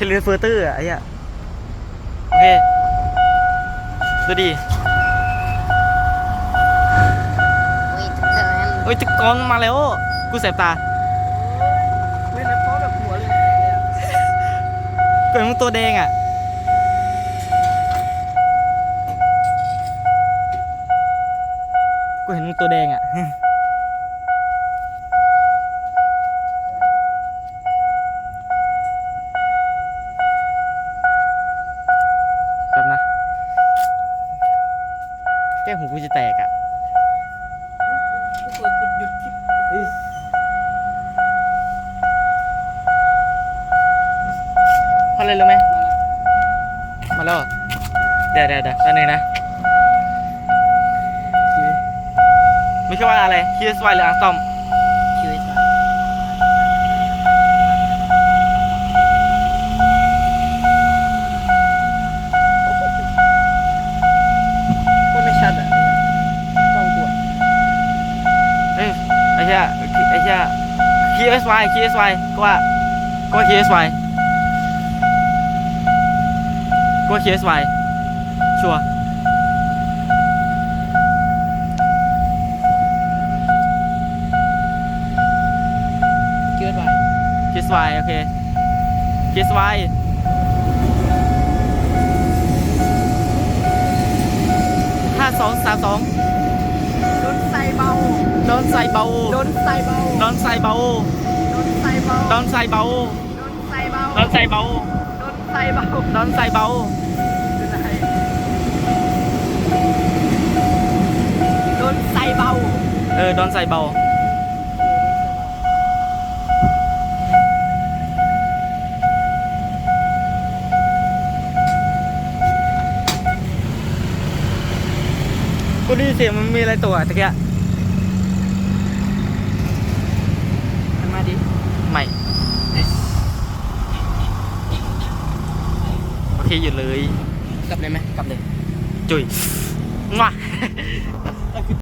เทเลเฟอร์เตอร์อะไอ้เหี้ยโอเค ดูดิอุ้ยทุกคนเฮ้ยตะกอนมาแล้ว กูแสบตาเว้ยแล้วเพราะแบบหัวเรืองแสงเลยอะเกิดมึงตัวแดงอะ กูเห็นมึงตัวแดงอะ แก้วหูกูจะแตกอะกูเปิดกดหยุดคลิปเพราะอะไรรู้ไหมมาแล้วเหรอเดี๋ยวเดี๋ยวเดี๋ยวแป๊บนึงนะ ไม่ใช่ว่าอะไรคิสไวหรืออังตอม เฮีย KSY KSY ก็ว่าก็ KSY ก็ KSY ชัวร์คิสไว้คิสไว้โอเคคิสไว้ห้าสองสามสอง ดอนไซเบาโดนไซเบาดอนไซเบาโดนไซเบาดอนไซเบาโดนไซเาดเบาโดนไซเาดเบาโดนไซเบาเออโดนนไซเบากูได้เสียมันมีอะไรตัวตะเกีย เคหยุดเลย กลับเลยไหมกลับเลย จุยมา